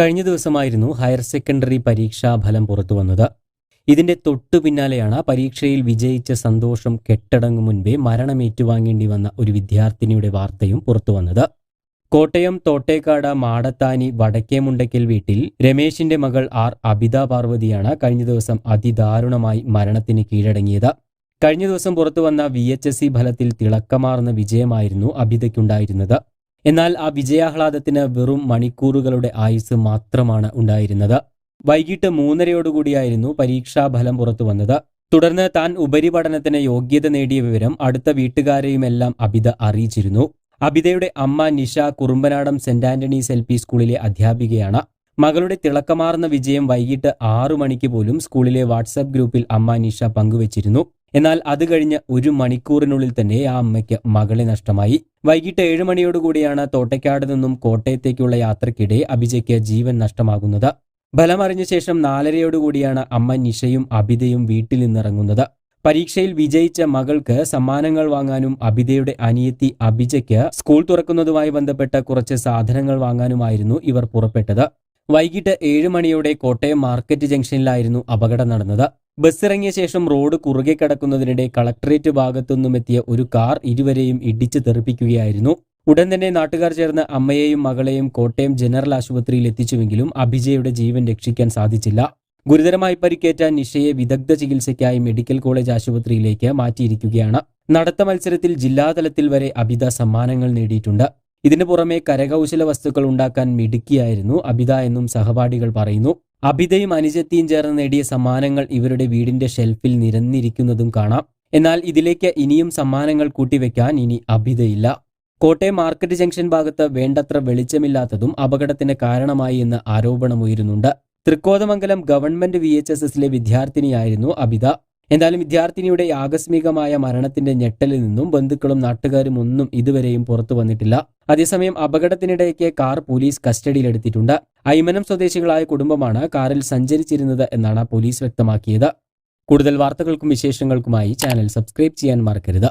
കഴിഞ്ഞ ദിവസമായിരുന്നു higher secondary പരീക്ഷാ ഫലം പുറത്തു വന്നത്. ഇതിന്റെ തൊട്ടു പിന്നാലെയാണ് പരീക്ഷയിൽ വിജയിച്ച സന്തോഷം കെട്ടടങ്ങും മുൻപേ മരണമേറ്റുവാങ്ങേണ്ടി വന്ന ഒരു വിദ്യാർത്ഥിനിയുടെ വാർത്തയും പുറത്തു വന്നത്. കോട്ടയം തോട്ടേക്കാട് മാടത്താനി വടക്കേമുണ്ടയ്ക്കൽ വീട്ടിൽ രമേശിന്റെ മകൾ ആർ. അബിത പാർവതിയാണ് കഴിഞ്ഞ ദിവസം അതിദാരുണമായി മരണത്തിന് കീഴടങ്ങിയത്. കഴിഞ്ഞ ദിവസം പുറത്തുവന്ന വി. എച്ച്. എസ്. സി ഫലത്തിൽ തിളക്കമാർന്ന വിജയമായിരുന്നു അബിതയ്ക്കുണ്ടായിരുന്നത്. എന്നാൽ ആ വിജയാഹ്ലാദത്തിന് വെറും മണിക്കൂറുകളുടെ ആയുസ് മാത്രമാണ് ഉണ്ടായിരുന്നത്. വൈകിട്ട് മൂന്നരയോടുകൂടിയായിരുന്നു പരീക്ഷാ ഫലം പുറത്തു വന്നത്. തുടർന്ന് താൻ ഉപരിപഠനത്തിന് യോഗ്യത നേടിയ വിവരം അടുത്ത വീട്ടുകാരെയുമെല്ലാം അബിത അറിയിച്ചിരുന്നു. അബിതയുടെ അമ്മ Nisha Kurumbanadam Saint Antony's L P സ്കൂളിലെ അധ്യാപികയാണ്. മകളുടെ തിളക്കമാർന്ന വിജയം വൈകിട്ട് ആറു മണിക്ക് പോലും സ്കൂളിലെ വാട്സാപ്പ് ഗ്രൂപ്പിൽ അമ്മ നിഷ പങ്കുവച്ചിരുന്നു. എന്നാൽ അത് കഴിഞ്ഞ് ഒരു മണിക്കൂറിനുള്ളിൽ തന്നെ ആ അമ്മയ്ക്ക് മകളെ നഷ്ടമായി. വൈകിട്ട് ഏഴ് മണിയോടുകൂടിയാണ് തോട്ടയ്ക്കാട് നിന്നും കോട്ടയത്തേക്കുള്ള യാത്രക്കിടെ അഭിജയ്ക്ക് ജീവൻ നഷ്ടമാകുന്നത്. ഫലമറിഞ്ഞ ശേഷം നാലരയോടുകൂടിയാണ് അമ്മ നിഷയും അബിതയും വീട്ടിൽ നിന്നിറങ്ങുന്നത്. പരീക്ഷയിൽ വിജയിച്ച മകൾക്ക് സമ്മാനങ്ങൾ വാങ്ങാനും അബിതയുടെ അനിയത്തി അബിജയ്ക്ക് സ്കൂൾ തുറക്കുന്നതുമായി ബന്ധപ്പെട്ട കുറച്ച് സാധനങ്ങൾ വാങ്ങാനുമായിരുന്നു ഇവർ പുറപ്പെട്ടത്. വൈകിട്ട് ഏഴ് മണിയോടെ കോട്ടയം മാർക്കറ്റ് ജംഗ്ഷനിലായിരുന്നു അപകടം നടന്നത്. ബസ്സിറങ്ങിയ ശേഷം റോഡ് കുറുകെ കിടക്കുന്നതിനിടെ കളക്ടറേറ്റ് ഭാഗത്തുനിന്നുമെത്തിയ ഒരു കാർ ഇരുവരെയും ഇടിച്ചു തെറിപ്പിക്കുകയായിരുന്നു. ഉടൻ തന്നെ നാട്ടുകാർ ചേർന്ന് അമ്മയെയും മകളെയും കോട്ടയം ജനറൽ ആശുപത്രിയിൽ എത്തിച്ചുവെങ്കിലും അഭിജയുടെ ജീവൻ രക്ഷിക്കാൻ സാധിച്ചില്ല. ഗുരുതരമായി പരിക്കേറ്റ നിഷയെ വിദഗ്ധ ചികിത്സയ്ക്കായി മെഡിക്കൽ കോളേജ് ആശുപത്രിയിലേക്ക് മാറ്റിയിരിക്കുകയാണ്. നടത്ത മത്സരത്തിൽ ജില്ലാതലത്തിൽ വരെ അബിത സമ്മാനങ്ങൾ നേടിയിട്ടുണ്ട്. ഇതിനു പുറമെ കരകൗശല വസ്തുക്കൾ ഉണ്ടാക്കാൻ മിടുക്കിയായിരുന്നു അബിത എന്നും സഹപാഠികൾ പറയുന്നു. അബിതയും അനുജത്തിയും ചേർന്ന് നേടിയ സമ്മാനങ്ങൾ ഇവരുടെ വീടിന്റെ ഷെൽഫിൽ നിരന്നിരിക്കുന്നതും കാണാം. എന്നാൽ ഇതിലേക്ക് ഇനിയും സമ്മാനങ്ങൾ കൂട്ടിവെക്കാൻ ഇനി അബിതയില്ല. കോട്ടയം മാർക്കറ്റ് ജംഗ്ഷൻ ഭാഗത്ത് വേണ്ടത്ര വെളിച്ചമില്ലാത്തതും അപകടത്തിന് കാരണമായി എന്ന് ആരോപണമുയരുന്നുണ്ട്. Thrikkothamangalam government V H S എസിലെ വിദ്യാർത്ഥിനിയായിരുന്നു അബിത. എന്തായാലും വിദ്യാർത്ഥിനിയുടെ ആകസ്മികമായ മരണത്തിന്റെ ഞെട്ടലിൽ നിന്നും ബന്ധുക്കളും നാട്ടുകാരും ഒന്നും ഇതുവരെയും പുറത്തു വന്നിട്ടില്ല. അതേസമയം അപകടത്തിനിടയ്ക്ക് കാർ പോലീസ് കസ്റ്റഡിയിലെടുത്തിട്ടുണ്ട്. അയ്മനം സ്വദേശികളായ കുടുംബമാണ് കാറിൽ സഞ്ചരിച്ചിരുന്നത് എന്നാണ് പോലീസ് വ്യക്തമാക്കിയത്. കൂടുതൽ വാർത്തകൾക്കും വിശേഷങ്ങൾക്കുമായി ചാനൽ സബ്സ്ക്രൈബ് ചെയ്യാൻ മറക്കരുത്.